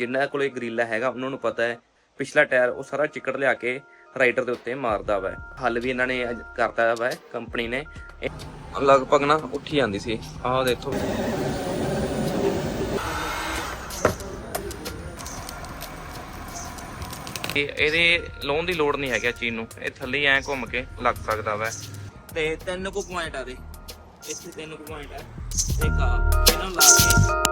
ਜਿਨ੍ਹਾਂ ਕੋਲੇ ਗਰੀਲਾ ਹੈਗਾ, ਉਹਨਾਂ ਨੂੰ ਪਤਾ ਹੈ, ਪਿਛਲਾ ਟਾਇਰ ਉਹ ਸਾਰਾ ਚਿੱਕੜ ਲਿਆ ਕੇ ਰਾਈਡਰ ਦੇ ਉੱਤੇ ਮਾਰਦਾ ਵਾ। ਹੱਲ ਵੀ ਇਹਨਾਂ ਨੇ ਅੱਜ ਕਰਤਾ ਵਾ, ਕੰਪਨੀ ਨੇ। ਲਗਭਗ ਨਾ ਉੱਠੀ ਜਾਂਦੀ ਸੀ। ਆਹ ਦੇਖੋ। ਇਹ, ਇਹਦੇ ਲੋਨ ਦੀ ਲੋੜ ਨਹੀਂ ਹੈਗਾ ਚੀਨ ਨੂੰ। ਇਹ ਥੱਲੇ ਐ ਘੁੰਮ ਕੇ ਲੱਗ ਸਕਦਾ ਵਾ। ਤੇ ਤਿੰਨ ਕੁ ਪੁਆਇੰਟ ਆ ਦੇ। ਇੱਥੇ ਤਿੰਨ ਕੁ ਪੁਆਇੰਟ ਆ। ਇੱਕ ਆ, ਇਹਨਾਂ ਲਾ ਕੇ।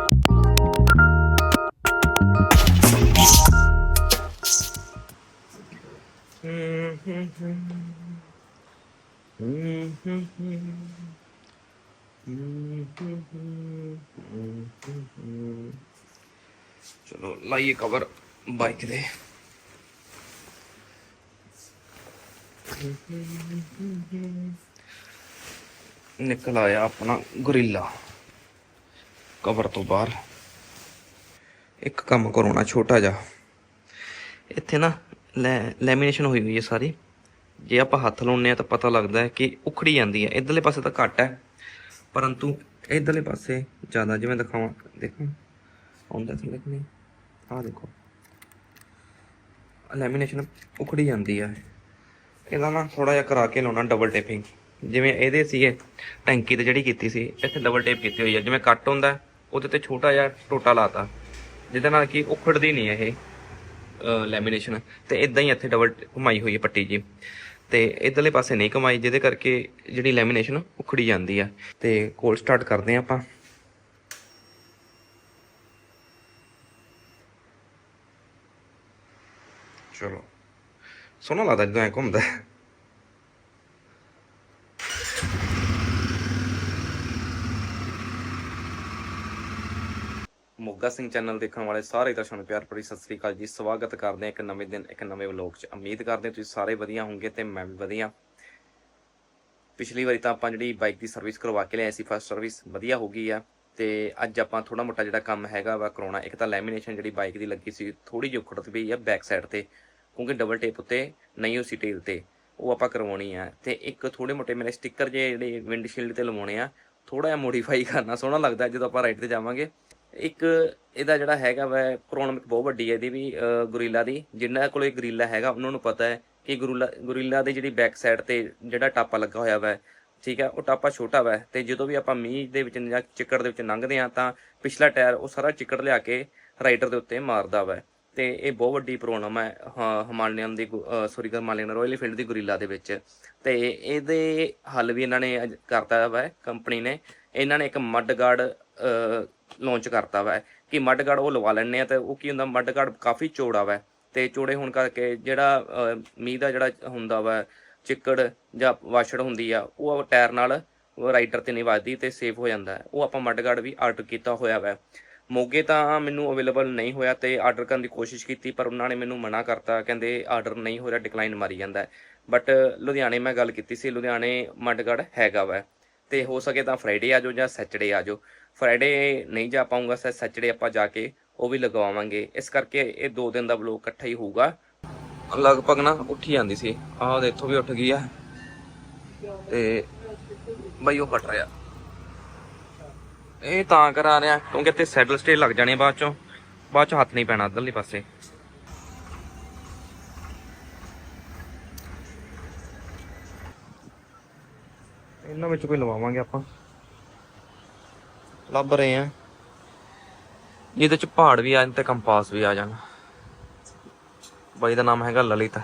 ਚਲੋ ਲਾਈਏ ਕਵਰ ਬਾਈਕ ਦੇ ਨਿਕਲ ਆਇਆ ਆਪਣਾ ਗੁਰੀਲਾ ਕਵਰ ਤੋਂ ਬਾਹਰ ਇੱਕ ਕੰਮ ਕਰਾਉਣਾ ਛੋਟਾ ਜਿਹਾ ਇੱਥੇ ਨਾ ਲੈਮੀਨੇਸ਼ਨ ਹੋਈ ਹੋਈ ਹੈ ਸਾਰੀ ਜੇ ਆਪਾਂ ਹੱਥ ਲਾਉਂਦੇ ਆ ਤਾਂ ਪਤਾ ਲੱਗਦਾ ਹੈ ਕਿ ਉਖੜੀ ਜਾਂਦੀ ਹੈ। ਇਧਰਲੇ ਪਾਸੇ ਤਾਂ ਘੱਟ ਹੈ, ਪਰੰਤੂ ਇਧਰਲੇ ਪਾਸੇ ਜ਼ਿਆਦਾ, ਜਿਵੇਂ ਦਿਖਾਵਾਂ, ਦੇਖੋ। ਆਉਂਦਾ ਥੱਲੇ ਕਿ ਨਹੀਂ? ਆਹ ਦੇਖੋ। ਲੈਮੀਨੇਸ਼ਨ ਉਖੜੀ ਜਾਂਦੀ ਹੈ। ਇਹਦਾ ਨਾ ਥੋੜਾ ਜਿਹਾ ਕਰਾ ਕੇ ਲਾਉਣਾ ਡਬਲ ਟੇਪਿੰਗ ਜਿਵੇਂ ਇਹਦੇ ਸੀਗੇ, ਟੈਂਕੀ ਤੇ ਜਿਹੜੀ ਕੀਤੀ ਸੀ, ਇੱਥੇ ਡਬਲ ਟੇਪ ਕੀਤੀ ਹੋਈ ਹੈ। ਜਿਵੇਂ ਕੱਟ ਹੁੰਦਾ, ਉਹਦੇ ਤੇ ਛੋਟਾ ਜਿਹਾ ਟੋਟਾ ਲਾਤਾ। ਜਿਹਦੇ ਨਾਲ ਕਿ ਉਖੜਦੀ ਨਹੀਂ ਇਹ ਲੈਮੀਨੇਸ਼ਨ ਤੇ ਇਦਾਂ ਹੀ ਇੱਥੇ ਡਬਲ ਘੁਮਾਈ ਹੋਈ ਹੈ ਪੱਟੀ ਜੀ। ਤੇ ਇਧਰਲੇ ਪਾਸੇ ਨਹੀਂ ਕਮਾਈ, ਜਿਹਦੇ ਕਰਕੇ ਜਿਹੜੀ ਲੈਮੀਨੇਸ਼ਨ ਉਖੜੀ ਜਾਂਦੀ ਆ। ਤੇ ਕੋਲ ਸਟਾਰਟ ਕਰਦੇ ਆ ਆਪਾਂ। ਚਲੋ। ਸੋਹਣਾ ਲੱਗਦਾ ਜਦੋਂ ਐ ਘੁੰਮਦਾ। ਮੋਗਾ ਸਿੰਘ ਚੈਨਲ ਦੇਖਣ ਵਾਲੇ ਸਾਰੇ ਦਰਸ਼ਕਾਂ ਨੂੰ ਪਿਆਰ ਭਰੀ ਸਤਿ ਸ੍ਰੀ ਅਕਾਲ ਜੀ। ਸਵਾਗਤ ਕਰਦੇ ਹਾਂ ਇੱਕ ਨਵੇਂ ਦਿਨ, ਇੱਕ ਨਵੇਂ ਵਲੌਗ 'ਚ। ਉਮੀਦ ਕਰਦੇ ਹਾਂ ਤੁਸੀਂ ਸਾਰੇ ਵਧੀਆ ਹੋਵੋਗੇ ਤੇ ਮੈਂ ਵੀ ਵਧੀਆ। ਪਿਛਲੀ ਵਾਰੀ ਤਾਂ ਆਪਾਂ ਜਿਹੜੀ ਬਾਈਕ ਦੀ ਸਰਵਿਸ ਕਰਵਾ ਕੇ ਲਿਆਏ ਸੀ ਫਸਟ ਸਰਵਿਸ ਵਧੀਆ ਹੋ ਗਈ ਆ ਤੇ ਅੱਜ ਆਪਾਂ ਥੋੜਾ ਮੋਟਾ ਜਿਹੜਾ ਕੰਮ ਹੈਗਾ ਵਾ ਕਰਾਉਣਾ, ਇੱਕ ਤਾਂ ਲੈਮੀਨੇਸ਼ਨ ਜਿਹੜੀ ਬਾਈਕ ਦੀ ਲੱਗੀ ਸੀ ਥੋੜੀ ਜਿਹੀ ਉਖੜ ਪਈ ਆ ਬੈਕ ਸਾਈਡ ਤੇ, ਕਿਉਂਕਿ ਡਬਲ ਟੇਪ ਉੱਤੇ ਨਹੀਂ ਹੋਈ ਸੀ ਟੇਲ ਤੇ, ਉਹ ਆਪਾਂ ਕਰਵਾਉਣੀ ਆ। ਤੇ ਇੱਕ ਥੋੜੇ ਮੋਟੇ ਮੇਰੇ ਸਟicker ਜੇ ਜਿਹੜੇ ਵਿੰਡਸ਼ੀਲਡ ਤੇ ਲਵਾਉਣੇ ਆ ਥੋੜਾ ਜਿਹਾ ਮੋਡੀਫਾਈ ਕਰਨਾ, ਸੋਹਣਾ ਲੱਗਦਾ ਜਦੋਂ ਆਪਾਂ ਰਾਈਡ ਤੇ ਜਾਵਾਂਗੇ। ਇੱਕ ਇਹਦਾ ਜਿਹੜਾ ਹੈਗਾ ਵੈ ਪ੍ਰੋਬਲਮ ਬਹੁਤ ਵੱਡੀ ਹੈ ਇਹਦੀ ਵੀ ਅਹ, ਗੁਰੀਲਾ ਦੀ। ਜਿਨ੍ਹਾਂ ਕੋਲੇ ਗਰੀਲਾ ਹੈਗਾ ਉਹਨਾਂ ਨੂੰ ਪਤਾ ਹੈ ਕਿ ਗੁਰੀਲਾ ਗੁਰੀਲਾ ਦੀ ਜਿਹੜੀ ਬੈਕ ਸਾਈਡ ਤੇ ਜਿਹੜਾ ਟਾਪਾ ਲੱਗਾ ਹੋਇਆ ਵੈ ਠੀਕ ਹੈ ਉਹ ਟਾਪਾ ਛੋਟਾ ਵੈ ਤੇ ਜਦੋਂ ਵੀ ਆਪਾਂ ਮੀਂਹ ਦੇ ਵਿੱਚ ਜਾਂ ਚਿੱਕੜ ਦੇ ਵਿੱਚ ਲੰਘਦੇ ਆ ਤਾਂ ਪਿਛਲਾ ਟਾਇਰ ਉਹ ਸਾਰਾ ਚਿੱਕੜ ਲਿਆ ਕੇ ਰਾਈਡਰ ਦੇ ਉੱਤੇ ਮਾਰਦਾ ਵੈ ਤੇ ਇਹ ਬਹੁਤ ਵੱਡੀ ਪ੍ਰੋਬਲਮ ਹੈ ਹਾਂ, ਹਿਮਾਲਯਨ ਦੀ ਸੋਰੀ ਹਿਮਾਲਯਨ ਰਾਇਲ ਫੀਲਡ ਦੀ ਗੁਰੀਲਾ ਦੇ ਵਿੱਚ। ਤੇ ਇਹਦੇ ਹੱਲ ਵੀ ਇਹਨਾਂ ਨੇ ਕਰਤਾ ਵੈ ਕੰਪਨੀ ਨੇ। ਇਹਨਾਂ ਨੇ ਇੱਕ ਮੱਡ ਗਾਰਡ ਲਾਂਚ ਕਰਤਾ ਵਾ। ਕਿ ਮੱਡ ਗਾਰਡ ਉਹ ਲਵਾ ਲੈਣੇ ਆ ਤੇ ਉਹ ਕੀ ਹੁੰਦਾ ਮੱਡ ਗਾਰਡ ਕਾਫੀ ਚੌੜਾ ਵਾ ਤੇ ਚੌੜੇ ਹੋਣ ਕਰਕੇ ਜਿਹੜਾ ਮੀਂਹ ਦਾ ਜਿਹੜਾ ਹੁੰਦਾ ਵਾ, ਚਿੱਕੜ ਜਾਂ ਵਾਸ਼ੜ ਹੁੰਦੀ ਆ, ਉਹ ਟਾਇਰ ਨਾਲ ਰਾਈਡਰ ਤੇ ਨਹੀਂ ਵੱਜਦੀ ਤੇ ਸੇਫ ਹੋ ਜਾਂਦਾ ਉਹ ਆਪਾਂ ਮੱਡ ਗਾਰਡ ਵੀ ਆਰਡਰ ਕੀਤਾ ਹੋਇਆ ਵਾ। ਮੋਗੇ ਤਾਂ ਮੈਨੂੰ ਅਵੇਲੇਬਲ ਨਹੀਂ ਹੋਇਆ ਤੇ ਆਰਡਰ ਕਰਨ ਦੀ ਕੋਸ਼ਿਸ਼ ਕੀਤੀ, ਪਰ ਉਹਨਾਂ ਨੇ ਮੈਨੂੰ ਮਨਾ ਕਰਤਾ, ਕਹਿੰਦੇ ਆਰਡਰ ਨਹੀਂ ਹੋ ਰਿਹਾ ਡਿਕਲਾਈਨ ਮਾਰੀ ਜਾਂਦਾ ਬਟ ਲੁਧਿਆਣੇ ਮੈਂ ਗੱਲ ਕੀਤੀ ਸੀ, ਲੁਧਿਆਣੇ ਮੱਡਗੜ ਹੈਗਾ ਵਾ ਤੇ ਹੋ ਸਕੇ ਤਾਂ ਫਰਾਈਡੇ ਆ ਜਾਓ ਜਾਂ ਸੈਚਰਡੇ ਆ ਜਾਓ। ਫਰਾਈਡੇ ਨਹੀਂ ਜਾ ਪਾਉਂਗਾ, ਸੈ ਸੈਚਰਡੇ ਆਪਾਂ ਜਾ ਕੇ ਉਹ ਵੀ ਲਗਵਾਵਾਂਗੇ। ਇਸ ਕਰਕੇ ਇਹ ਦੋ ਦਿਨ ਦਾ ਵਲੋਗ ਇਕੱਠਾ ਹੀ ਹੋਊਗਾ। ਲਗਭਗ ਨਾ ਉੱਠੀ ਜਾਂਦੀ ਸੀ। ਆਹ ਦੇ ਵੀ ਉੱਠ ਗਈ ਆ। ਤੇ ਬਈ ਉਹ ਕੱਟ ਰਿਹਾ ਇਹ ਤਾਂ ਕਰਾ ਰਿਹਾ, ਕਿਉਂਕਿ ਇੱਥੇ ਸੈਡਲ ਸਟੇ ਲੱਗ ਜਾਣੇ ਬਾਅਦ ਚੋਂ। ਬਾਅਦ ਚੋਂ ਹੱਥ ਨਹੀਂ ਪੈਣਾ ਇੱਧਰਲੇ ਪਾਸੇ। ਇਹਨਾਂ ਵਿੱਚ ਕੋਈ ਲਵਾਵਾਂਗੇ ਆਪਾਂ। ਲੱਭ ਰਹੇ ਆ। ਇਹਦੇ ਚ ਪਹਾੜ ਵੀ ਆ ਜਾਣ ਤੇ ਕੰਪਾਸ ਵੀ ਆ ਜਾਣ। ਬਾਈ ਦਾ ਨਾਮ ਹੈਗਾ ਲਲਿਤ।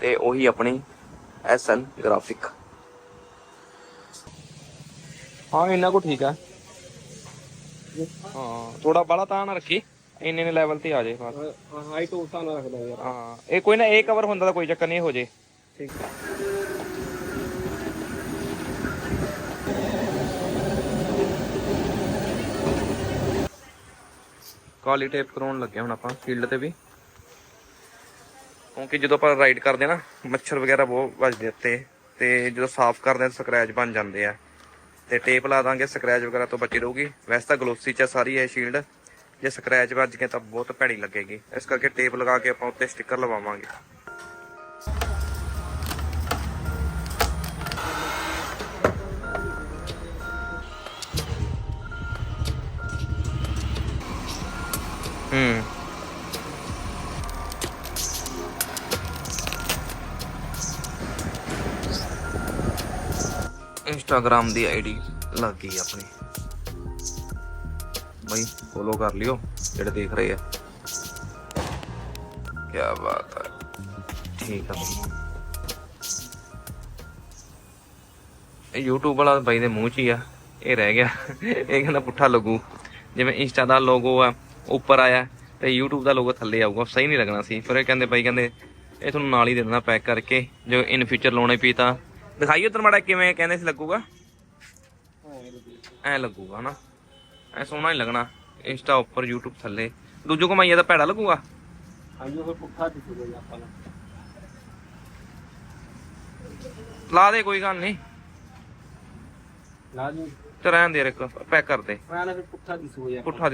ਤੇ ਉਹੀ ਆਪਣੀ ਐਸਐਨ ਗ੍ਰਾਫਿਕ। ਹਾਂ ਇਹਨਾਂ ਕੋ ਠੀਕ ਆ। ਹਾਂ ਥੋੜਾ ਬਾਲਾ ਤਾਂ ਨਾ ਰੱਖੀ। ਇੰਨੇ ਨੇ ਲੈਵਲ ਤੇ ਆ ਜਾਏ ਬਸ। ਹਾਈਟ ਉਸ ਨਾਲ ਰੱਖਦਾ ਯਾਰ। ਹਾਂ ਇਹ ਕੋਈ ਨਾ ਇਹ ਕਵਰ ਹੁੰਦਾ ਤਾਂ ਕੋਈ ਚੱਕਰ ਨਹੀਂ ਹੋ ਜੇ ਠੀਕ। ਕਾਲੀ ਟੇਪ ਕਰਾਉਣ ਲੱਗੇ ਹੁਣ ਆਪਾਂ ਫੀਲਡ ਤੇ ਵੀ। ਕਿਉਂਕਿ ਜਦੋਂ ਆਪਾਂ ਰਾਈਡ ਕਰਦੇ ਨਾ, ਮੱਛਰ ਵਗੈਰਾ ਬਹੁਤ ਵੱਜਦੇ ਉੱਤੇ, ਤੇ ਜਦੋਂ ਸਾਫ਼ ਕਰਦੇ ਆ ਸਕ੍ਰੈਚ ਬਣ ਜਾਂਦੇ ਆ। ਤੇ ਟੇਪ ਲਾ ਦਾਂਗੇ ਸਕ੍ਰੈਚ ਵਗੈਰਾ ਤੋਂ ਬਚੀ ਰਹੂਗੀ। ਵੈਸੇ ਤਾਂ ਗਲੋਸੀ ਚ ਸਾਰੀ ਹੈ ਸ਼ੀਲਡ ਜੇ ਸਕ੍ਰੈਚ ਵੱਜ ਗਏ ਤਾਂ ਬਹੁਤ ਭੈੜੀ ਲੱਗੇਗੀ। ਇਸ ਕਰਕੇ ਟੇਪ ਲਗਾ ਕੇ ਆਪਾਂ ਉੱਤੇ ਸਟicker ਲਵਾਵਾਂਗੇ। ਹੂੰ। ਇੰਸਟਾਗ੍ਰam ਦੀ ਆਈਡੀ ਲੱਗ ਗਈ ਆਪਣੀ। ਬਈ ਫੋਲੋ ਕਰ ਲਿਓ, ਜਿਹੜੇ ਦੇਖ ਰਹੇ ਆ। ਕੀ ਬਾਤ ਹੈ ਠੀਕ ਆ ਬਈ। ਇਹ YouTube ਵਾਲਾ ਬਾਈ ਦੇ ਮੂੰਹ 'ਚ ਹੀ ਆ। ਇਹ ਰਹਿ ਗਿਆ। ਇਹ ਕਹਿੰਦਾ ਪੁੱਠਾ ਲੱਗੂ। ਜਿਵੇਂ ਇੰਸਟਾ ਦਾ ਲੋਗੋ ਆ। ਉੱਪਰ ਆਇਆ ਤੇ YouTube ਦਾ ਲੋਗੋ ਥੱਲੇ ਆਊਗਾ। ਸਹੀ ਨਹੀਂ ਲੱਗਣਾ ਸੀ। ਫਿਰ ਇਹ ਕਹਿੰਦੇ ਬਾਈ ਕਹਿੰਦੇ ਇਹ ਤੁਹਾਨੂੰ ਨਾਲ ਹੀ ਦੇ ਦੇਣਾ ਪੈਕ ਕਰਕੇ। ਜੋ ਇਨ ਫਿਊਚਰ ਲਾਉਣੇ ਪਈ ਤਾਂ ਦਿਖਾਈਓ ਉਧਰ ਮਾੜਾ ਕਿਵੇਂ ਕਹਿੰਦੇ ਸੀ ਲੱਗੂਗਾ? ਐ ਲੱਗੂਗਾ ਨਾ। ਐ ਸੋਹਣਾ ਹੀ ਲੱਗਣਾ। ਇੰਸਟਾ ਉੱਪਰ YouTube ਥੱਲੇ। ਦੂਜੋ ਕਮਾਈਆ ਦਾ ਭੈੜਾ ਲੱਗੂਗਾ? ਹਾਂਜੀ ਉਹ ਪੁੱਠਾ ਦਿਸੂਗਾ ਜੀ ਆਪਾਂ ਨੂੰ। ਲਾ ਦੇ ਕੋਈ ਗੱਲ ਨਹੀਂ। ਲਾ ਜੀ ਰਹਿਣ ਦੇ ਇੱਕ ਪੈਕ ਕਰ ਦੇ ਮੈਂ ਨਾ ਫਿਰ ਪੁੱਠਾ ਦਿਸੂਗਾ ਜੀ ਆਪਾਂ ਪੁੱਠਾ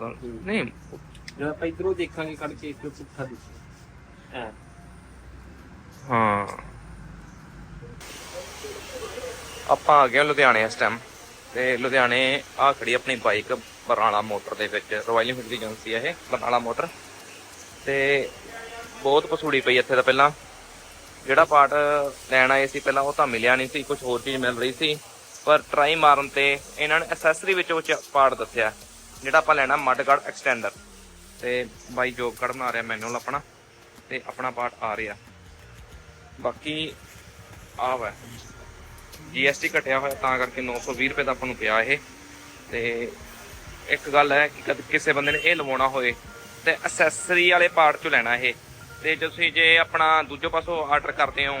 ਗੱਲ। ਨਹੀਂ। ਜਦੋਂ ਆਪਾਂ ਇਧਰੋਂ ਦੇਖਾਂਗੇ ਕੱਢ ਕੇ ਇੱਥੇ ਪੁੱਠਾ ਦਿਸੂ। ਹਾਂ। ਆਪਾਂ ਆ ਗਏ ਲੁਧਿਆਣੇ ਇਸ ਟਾਈਮ ਤੇ ਲੁਧਿਆਣੇ ਆ ਖੜੀ ਆਪਣੀ ਬਾਈਕ ਬਰਨਾਲਾ ਮੋਟਰ ਦੇ ਵਿੱਚ। ਰਾਇਲ ਐਨਫੀਲਡ ਦੀ ਏਜੰਸੀ ਹੈ ਇਹ ਬਰਨਾਲਾ ਮੋਟਰ ਤੇ ਬਹੁਤ ਪਸੂੜੀ ਪਈ ਇੱਥੇ ਤਾਂ ਪਹਿਲਾਂ। ਜਿਹੜਾ ਪਾਰਟ ਲੈਣ ਆਏ ਸੀ ਪਹਿਲਾਂ ਉਹ ਤਾਂ ਮਿਲਿਆ ਨਹੀਂ ਸੀ ਕੁਝ ਹੋਰ ਚੀਜ਼ ਮਿਲ ਰਹੀ ਸੀ। ਪਰ ਟਰਾਈ ਮਾਰਨ ਤੇ ਇਹਨਾਂ ਨੇ ਐਕਸੈਸਰੀ ਵਿੱਚ ਉਹ ਪਾਰਟ ਦੱਸਿਆ ਜਿਹੜਾ ਆਪਾਂ ਲੈਣਾ ਮੱਡ ਮਡਗਾਰਡ ਐਕਸਟੈਂਡਰ ਤੇ ਬਾਈ ਜੋਬ ਕਾਰਡ ਬਣਾ ਰਿਹਾ ਮੈਨੂਅਲ ਆਪਣਾ, ਤੇ ਆਪਣਾ ਪਾਰਟ ਆ ਰਿਹਾ। ਬਾਕੀ ਆ ਵਾ GST ਘਟਿਆ ਹੋਇਆ, ਤਾਂ ਕਰਕੇ 920 ਰੁਪਏ ਦਾ ਆਪਾਂ ਨੂੰ ਪਿਆ ਇਹ। ਤੇ ਇੱਕ ਗੱਲ ਹੈ ਕਿ ਕਦ ਕਿਸੇ ਬੰਦੇ ਨੇ ਇਹ ਲਵਾਉਣਾ ਹੋਏ, ਤੇ ਅਸੈਸਰੀ ਵਾਲੇ ਪਾਰਟ ਚੋਂ ਲੈਣਾ ਇਹ। ਤੇ ਜੇ ਤੁਸੀਂ ਜੇ ਆਪਣਾ ਦੂਜੇ ਪਾਸੋਂ ਆਰਡਰ ਕਰਦੇ ਹੋ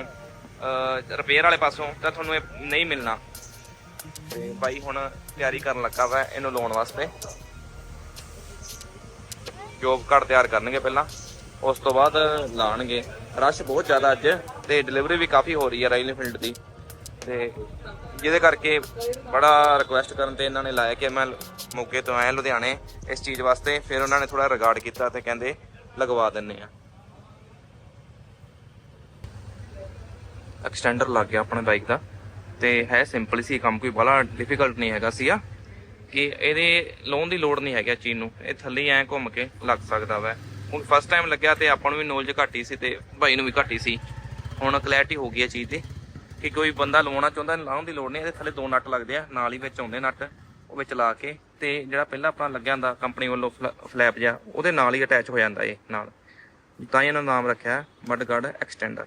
ਰਿਪੇਅਰ ਵਾਲੇ ਪਾਸੋਂ, ਤਾਂ ਤੁਹਾਨੂੰ ਇਹ ਨਹੀਂ ਮਿਲਣਾ। ਤੇ ਬਾਈ ਹੁਣ ਤਿਆਰੀ ਕਰਨ ਲੱਗਾ ਵਾ ਇਹਨੂੰ ਲਾਉਣ ਵਾਸਤੇ। ਜੋਬ ਕਾਰਡ ਤਿਆਰ ਕਰਨਗੇ ਪਹਿਲਾਂ। ਉਸ ਤੋਂ ਬਾਅਦ ਲਾਣਗੇ। ਰਸ਼ ਬਹੁਤ ਜ਼ਿਆਦਾ ਅੱਜ ਤੇ ਡਿਲੀਵਰੀ ਵੀ ਕਾਫੀ ਹੋ ਰਹੀ ਹੈ ਰਾਇਲ ਫੀਲਡ ਦੀ। ਤੇ ਜਿਹਦੇ ਕਰਕੇ ਬੜਾ ਰਿਕੁਐਸਟ ਕਰਨ ਤੇ ਇਹਨਾਂ ਨੇ ਲਾਇਆ ਕਿ ਮੈਂ ਮੋਗੇ ਤੋਂ ਆਇਆ ਲੁਧਿਆਣੇ ਇਸ ਚੀਜ਼ ਵਾਸਤੇ। ਫਿਰ ਉਹਨਾਂ ਨੇ ਥੋੜਾ ਰਿਗਾਰਡ ਕੀਤਾ ਤੇ ਕਹਿੰਦੇ ਲਗਵਾ ਦਿੰਨੇ ਆ। ਐਕਸਟੈਂਡਰ ਲੱਗ ਗਿਆ ਆਪਣੇ ਬਾਈਕ ਦਾ। ਤੇ ਹੈ ਸਿੰਪਲ ਸੀ, ਕੰਮ ਕੋਈ ਬੜਾ ਡਿਫਿਕਲਟ ਨਹੀਂ ਹੈਗਾ ਸੀਗਾ। ਕਿ ਇਹਦੇ ਲੋਨ ਦੀ ਲੋੜ ਨਹੀਂ ਹੈਗਾ ਚੀਜ਼ ਨੂੰ। ਇਹ ਥੱਲੇ ਐ ਘੁੰਮ ਕੇ ਲੱਗ ਸਕਦਾ ਵਾ। ਹੁਣ ਫਸਟ ਟਾਈਮ ਲੱਗਿਆ ਤੇ ਆਪਾਂ ਨੂੰ ਵੀ ਨੌਲੇਜ ਘੱਟ ਹੀ ਸੀ ਤੇ ਭਾਈ ਨੂੰ ਵੀ ਘਾਟੀ ਸੀ। ਹੁਣ ਕਲੈਰਿਟੀ ਹੋ ਗਈ ਹੈ ਚੀਜ਼ ਦੀ ਕਿ ਕੋਈ ਬੰਦਾ ਲਵਾਉਣਾ ਚਾਹੁੰਦਾ, ਲਾਉਣ ਦੀ ਲੋੜ ਨਹੀਂ, ਇਹਦੇ ਥੱਲੇ ਦੋ ਨਟ ਲੱਗਦੇ ਆ। ਨਾਲ ਹੀ ਵਿੱਚ ਆਉਂਦੇ ਨਟ, ਉਹ ਵਿੱਚ ਲਾ ਕੇ ਤੇ ਜਿਹੜਾ ਪਹਿਲਾਂ ਆਪਣਾ ਲੱਗਿਆ ਹੁੰਦਾ ਕੰਪਨੀ ਵੱਲੋਂ ਫਲੈਪ ਜਿਹਾ, ਉਹਦੇ ਨਾਲ ਹੀ ਅਟੈਚ ਹੋ ਜਾਂਦਾ ਇਹ ਨਾਲ। ਤਾਂ ਹੀ ਇਹਨਾਂ ਦਾ ਨਾਮ ਰੱਖਿਆ ਮਡਗਾਰਡ ਐਕਸਟੈਂਡਰ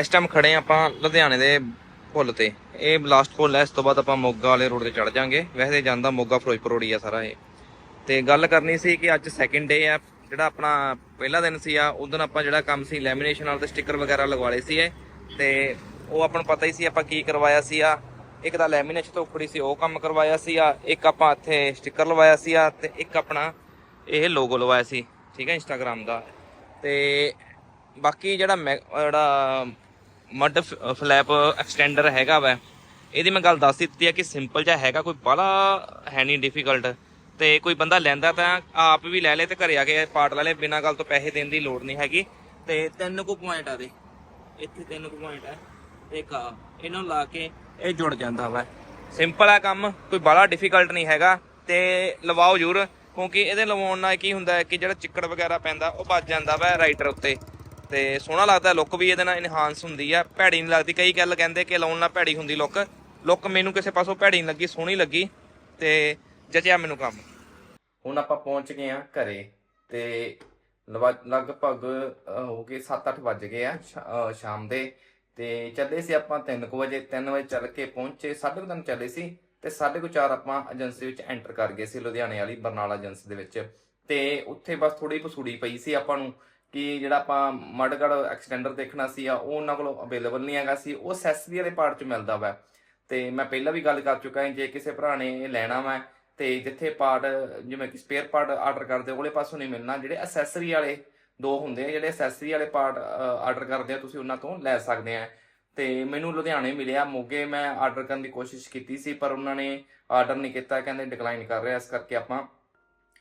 ਇਸ ਟਾਈਮ ਖੜੇ ਹਾਂ ਆਪਾਂ ਲੁਧਿਆਣੇ ਦੇ ਪੁੱਲ ਤੇ। ਇਹ ਬਲਾਸਟ ਪੁੱਲ ਹੈ, ਇਸ ਤੋਂ ਬਾਅਦ ਆਪਾਂ ਮੋਗਾ ਵਾਲੇ ਰੋਡ ਤੇ ਚੜ ਜਾਾਂਗੇ। ਵੈਸੇ ਜਾਂਦਾ ਮੋਗਾ, ਫਿਰੋਜ਼ਪੁਰ ਰੋਡ ਹੀ ਆ ਸਾਰਾ ਇਹ। ਤੇ ਗੱਲ ਕਰਨੀ ਸੀ ਕਿ ਅੱਜ ਸੈਕਿੰਡ ਡੇ ਆ, ਜਿਹੜਾ ਆਪਣਾ ਪਹਿਲਾ ਦਿਨ ਸੀ ਆ ਉਦੋਂ ਆਪਾਂ ਜਿਹੜਾ ਕੰਮ ਸੀ ਲੈਮੀਨੇਸ਼ਨ ਨਾਲ ਤੇ ਸਟicker ਵਗੈਰਾ ਲਗਵਾ ਲਏ ਸੀ ਇਹ ਤੇ ਉਹ ਆਪਾਂ ਨੂੰ ਪਤਾ ਹੀ ਸੀ ਆਪਾਂ ਕੀ ਕਰਵਾਇਆ ਸੀ ਆ। ਇੱਕ ਤਾਂ ਲੈਮੀਨੇਸ਼ਨ ਤੋਂ ਉਖੜੀ ਸੀ, ਉਹ ਕੰਮ ਕਰਵਾਇਆ ਸੀ ਆ। ਇੱਕ ਆਪਾਂ ਇੱਥੇ ਸਟicker ਲਵਾਇਆ ਸੀ ਆ ਤੇ ਇੱਕ ਆਪਣਾ ਇਹ ਲੋਗੋ ਲਵਾਇਆ ਸੀ, ਠੀਕ ਹੈ ਇੰਸਟਾਗ੍ਰam ਦਾ। ਤੇ ਬਾਕੀ ਜਿਹੜਾ ਮੈਂ- ਜਿਹੜਾ ਮੱਡ ਫਲੈਪ ਐਕਸਟੈਂਡਰ ਹੈਗਾ ਵਾ। ਇਹਦੀ ਮੈਂ ਗੱਲ ਦੱਸ ਦਿੱਤੀ ਹੈ ਕਿ ਸਿੰਪਲ ਜਿਹਾ ਹੈਗਾ, ਕੋਈ ਬੜਾ ਹੈ ਨਹੀਂ ਡਿਫਿਕਲਟ ਤੇ ਕੋਈ ਬੰਦਾ ਲੈਂਦਾ ਤਾਂ ਆਪ ਵੀ ਲੈ ਲੇ ਤੇ ਘਰੇ ਆ ਕੇ ਪਾਰਟ ਲੈ ਲੇ, ਬਿਨਾਂ ਗੱਲ ਤੋਂ ਪੈਸੇ ਦੇਣ ਦੀ ਲੋੜ ਨਹੀਂ ਹੈਗੀ। ਤੇ ਤਿੰਨ ਕੁ ਪੁਆਇੰਟ ਆ ਦੇ। ਇੱਥੇ ਤਿੰਨ ਕੁ ਪੁਆਇੰਟ ਹੈ ਇੱਕ ਆ, ਇਹਨੂੰ ਲਾ ਕੇ ਇਹ ਜੁੜ ਜਾਂਦਾ ਵਾ। ਸਿੰਪਲ ਆ ਕੰਮ, ਕੋਈ ਬੜਾ ਡਿਫਿਕਲਟ ਨਹੀਂ ਹੈਗਾ। ਤੇ ਲਵਾਓ ਜ਼ਰੂਰ, ਕਿਉਂਕਿ ਇਹਦੇ ਲਵਾਉਣ ਨਾਲ ਕੀ ਹੁੰਦਾ ਹੈ ਕਿ ਜਿਹੜਾ ਚਿੱਕੜ ਵਗੈਰਾ ਪੈਂਦਾ, ਉਹ ਬਚ ਜਾਂਦਾ ਵਾ ਰਾਈਟਰ ਉੱਤੇ। ਤੇ ਸੋਹਣਾ ਲੱਗਦਾ ਲੁੱਕ ਵੀ ਇਹਦੇ ਨਾਲ ਇਨਹਾਂਸ ਹੁੰਦੀ ਆ। ਭੈੜੀ ਨਹੀਂ ਲੱਗਦੀ, ਕਈ ਗੱਲ ਕਹਿੰਦੇ ਕਿ ਲਾਉਣ ਨਾਲ ਭੈੜੀ ਹੁੰਦੀ ਲੁੱਕ ਲੁੱਕ ਮੈਨੂੰ ਕਿਸੇ ਪਾਸੋਂ ਭੈੜੀ ਨਹੀਂ ਲੱਗੀ, ਸੋਹਣੀ ਲੱਗੀ ਤੇ ਜਚਿਆ ਮੈਨੂੰ ਕੰਮ। ਹੁਣ ਆਪਾਂ ਪਹੁੰਚ ਗਏ ਆ ਘਰੇ ਤੇ ਲਗਭਗ ਹੋ ਗਏ 7-8 ਵੱਜ ਗਏ ਆ ਸ਼ਾਮ ਦੇ। ਤੇ ਚੱਲੇ ਸੀ ਆਪਾਂ 3:00 ਵਜੇ 3 ਵਜੇ ਚੱਲ ਕੇ ਪਹੁੰਚੇ 3:30 ਚੱਲੇ ਸੀ ਤੇ 4:30 ਆਪਾਂ ਏਜੰਸੀ ਵਿੱਚ ਐਂਟਰ ਕਰ ਗਏ ਸੀ, ਲੁਧਿਆਣੇ ਵਾਲੀ ਬਰਨਾਲਾ ਏਜੰਸੀ ਦੇ ਵਿੱਚ। ਤੇ ਉੱਥੇ ਬਸ ਥੋੜੀ ਪਸੂੜੀ ਪਈ ਸੀ ਆਪਾਂ ਨੂੰ। ਕਿ ਜਿਹੜਾ ਆਪਾਂ ਮਡਗੜ ਐਕਸਟੈਂਡਰ ਦੇਖਣਾ ਸੀ ਆ ਉਹ ਉਹਨਾਂ ਕੋਲ ਅਵੇਲੇਬਲ ਨਹੀਂ ਹੈਗਾ ਸੀ ਉਹ ਅਸੈਸਰੀ ਵਾਲੇ ਪਾਰਟ 'ਚ ਮਿਲਦਾ ਵਾ। ਤੇ ਮੈਂ ਪਹਿਲਾਂ ਵੀ ਗੱਲ ਕਰ ਚੁੱਕਾ ਹਾਂ ਜੇ ਕਿਸੇ ਭਰਾ ਨੇ ਇਹ ਲੈਣਾ ਵਾ ਤੇ ਜਿੱਥੇ ਪਾਰਟ ਜਿਵੇਂ ਕਿ ਸਪੇਅਰ ਪਾਰਟ ਆਰਡਰ ਕਰਦੇ ਹੋ, ਉਹਲੇ ਪਾਸੋਂ ਨਹੀਂ ਮਿਲਣਾ। ਜਿਹੜੇ ਅਸੈਸਰੀ ਵਾਲੇ ਦੋ ਹੁੰਦੇ ਆ ਜਿਹੜੇ ਅਸੈਸਰੀ ਵਾਲੇ ਪਾਰਟ ਆਰਡਰ ਕਰਦੇ ਆ ਤੁਸੀਂ ਉਹਨਾਂ ਤੋਂ ਲੈ ਸਕਦੇ ਆ। ਤੇ ਮੈਨੂੰ ਲੁਧਿਆਣੇ ਮਿਲਿਆ ਮੋਗੇ ਮੈਂ ਆਰਡਰ ਕਰਨ ਦੀ ਕੋਸ਼ਿਸ਼ ਕੀਤੀ ਸੀ ਪਰ ਉਹਨਾਂ ਨੇ ਆਰਡਰ ਨਹੀਂ ਕੀਤਾ ਕਹਿੰਦੇ ਡਿਕਲਾਈਨ ਕਰ ਰਿਹਾ ਇਸ ਕਰਕੇ ਆਪਾਂ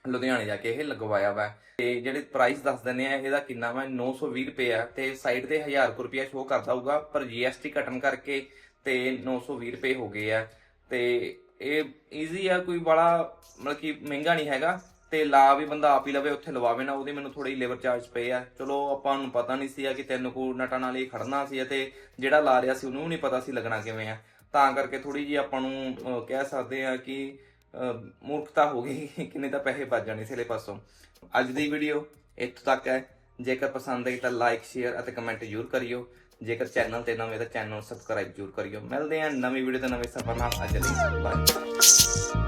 ਲੁਧਿਆਣੇ ਜਾ ਕੇ ਇਹ ਲਗਵਾਇਆ ਵਾ। ਤੇ ਜਿਹੜੇ ਪ੍ਰਾਈਸ ਦੱਸ ਦਿੰਦੇ ਆ, ਇਹਦਾ ਕਿੰਨਾ ਵਾ? 920 ਰੁਪਏ ਆ। ਤੇ ਸਾਈਡ ਤੇ 1000 ਰੁਪਏ ਸ਼ੋ ਕਰਦਾ ਹੋਊਗਾ, ਪਰ GST ਕੱਟਣ ਕਰਕੇ ਤੇ 920 ਰੁਪਏ ਹੋ ਗਏ ਆ। ਤੇ ਇਹ ਈਜ਼ੀ ਆ, ਕੋਈ ਬੜਾ ਮਤਲਬ ਕਿ ਮਹਿੰਗਾ ਨਹੀਂ ਹੈਗਾ। ਤੇ ਲਾ ਵੀ ਬੰਦਾ ਆਪ ਹੀ ਲਵੇ, ਉੱਥੇ ਲਵਾਵੇ ਨਾ, ਉਹਦੇ ਮੈਨੂੰ ਥੋੜੀ ਲੇਬਰ ਚਾਰਜ ਪਏ ਆ। ਚਲੋ, ਆਪਾਂ ਨੂੰ ਪਤਾ ਨਹੀਂ ਸੀ ਆ ਕਿ ਤਿੰਨ ਕੂ ਨਟਾਂ ਨਾਲ ਹੀ ਖੜਨਾ ਸੀ ਤੇ ਜਿਹੜਾ ਲਾ ਰਿਹਾ ਸੀ, ਉਹਨੂੰ ਵੀ ਨਹੀਂ ਪਤਾ ਸੀ ਲੱਗਣਾ ਕਿਵੇਂ ਆ। ਤਾਂ ਕਰਕੇ ਥੋੜੀ ਜੀ ਆਪਾਂ ਨੂੰ ਕਹਿ ਸਕਦੇ ਆ ਕਿ ਮੂਰਖਤਾ ਹੋ ਗਈ ਕਿੰਨੇ ਤਾਂ ਪੈਸੇ ਬਚ ਜਾਣੇ ਸੀ ਪਾਸੋਂ। ਅੱਜ ਦੀ ਵੀਡੀਓ ਇੱਥੋਂ ਤੱਕ ਹੈ। ਜੇਕਰ ਪਸੰਦ ਆਈ ਤਾਂ ਲਾਈਕ ਸ਼ੇਅਰ ਅਤੇ ਕਮੈਂਟ ਜ਼ਰੂਰ ਕਰਿਓ। ਜੇਕਰ ਚੈਨਲ ਤੇ ਨਵੇਂ ਤਾਂ ਚੈਨਲ ਨੂੰ ਸਬਸਕ੍ਰਾਈਬ ਜ਼ਰੂਰ ਕਰਿਓ। ਮਿਲਦੇ ਹਾਂ ਨਵੀਂ ਵੀਡੀਓ ਤੇ ਨਵੇਂ ਸਫਰ ਨਾਲ। ਅੱਜ ਲਈ ਬਾਏ